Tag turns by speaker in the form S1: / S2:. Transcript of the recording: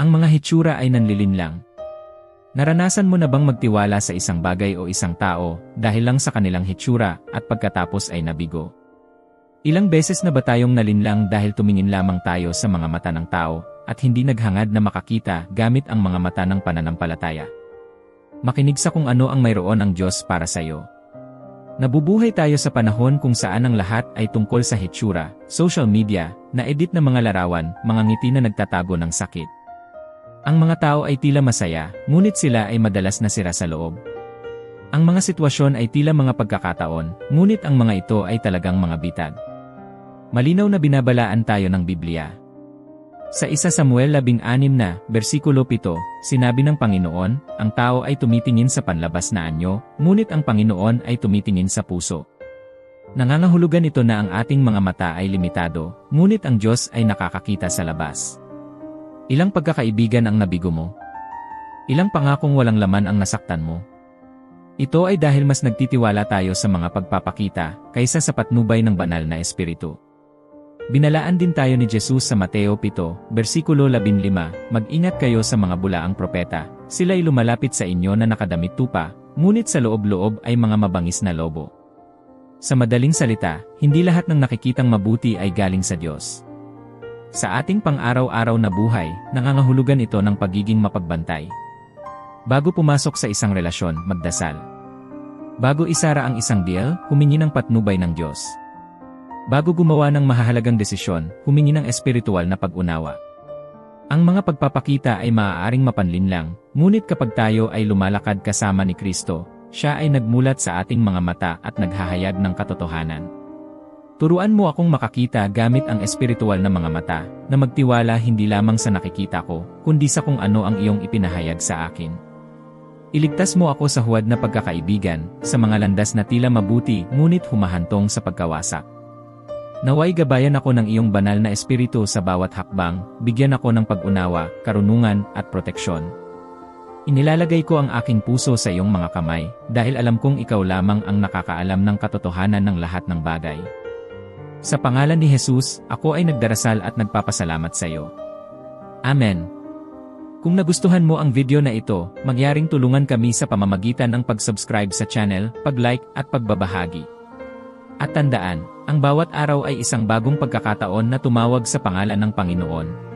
S1: Ang mga hitsura ay nanlilinlang. Naranasan mo na bang magtiwala sa isang bagay o isang tao dahil lang sa kanilang hitsura at pagkatapos ay nabigo? Ilang beses na ba tayong nalinlang dahil tumingin lamang tayo sa mga mata ng tao at hindi naghangad na makakita gamit ang mga mata ng pananampalataya? Makinig sa kung ano ang mayroon ang Diyos para sa iyo. Nabubuhay tayo sa panahon kung saan ang lahat ay tungkol sa hitsura, social media, na edit na mga larawan, mga ngiti na nagtatago ng sakit. Ang mga tao ay tila masaya, ngunit sila ay madalas nasira sa loob. Ang mga sitwasyon ay tila mga pagkakataon, ngunit ang mga ito ay talagang mga bitag. Malinaw na binabalaan tayo ng Biblia. Sa isa Samuel 16 na, versikulo 7, sinabi ng Panginoon, ang tao ay tumitingin sa panlabas na anyo, ngunit ang Panginoon ay tumitingin sa puso. Nangangahulugan ito na ang ating mga mata ay limitado, ngunit ang Diyos ay nakakakita sa labas. Ilang pagkakaibigan ang nabigo mo? Ilang pangakong walang laman ang nasaktan mo? Ito ay dahil mas nagtitiwala tayo sa mga pagpapakita kaysa sa patnubay ng banal na espiritu. Binalaan din tayo ni Jesus sa Mateo 7, versikulo 15, Mag-ingat kayo sa mga bulaang propeta, sila'y lumalapit sa inyo na nakadamit tupa, ngunit sa loob-loob ay mga mabangis na lobo. Sa madaling salita, hindi lahat ng nakikitang mabuti ay galing sa Diyos. Sa ating pang-araw-araw na buhay, nangangahulugan ito ng pagiging mapagbantay. Bago pumasok sa isang relasyon, magdasal. Bago isara ang isang deal, humingi ng patnubay ng Diyos. Bago gumawa ng mahahalagang desisyon, humingi ng espiritual na pag-unawa. Ang mga pagpapakita ay maaaring mapanlinlang, ngunit kapag tayo ay lumalakad kasama ni Kristo, siya ay nagmulat sa ating mga mata at naghahayag ng katotohanan. Turuan mo akong makakita gamit ang espiritual na mga mata, na magtiwala hindi lamang sa nakikita ko, kundi sa kung ano ang iyong ipinahayag sa akin. Iligtas mo ako sa huwad na pagkakaibigan, sa mga landas na tila mabuti ngunit humahantong sa pagkawasak. Naway gabayan ako ng iyong banal na espiritu sa bawat hakbang, bigyan ako ng pag-unawa, karunungan, at proteksyon. Inilalagay ko ang aking puso sa iyong mga kamay, dahil alam kong ikaw lamang ang nakakaalam ng katotohanan ng lahat ng bagay. Sa pangalan ni Jesus, ako ay nagdarasal at nagpapasalamat sa iyo. Amen. Kung nagustuhan mo ang video na ito, magyaring tulungan kami sa pamamagitan ng pag-subscribe sa channel, pag-like at pagbabahagi. At tandaan, ang bawat araw ay isang bagong pagkakataon na tumawag sa pangalan ng Panginoon.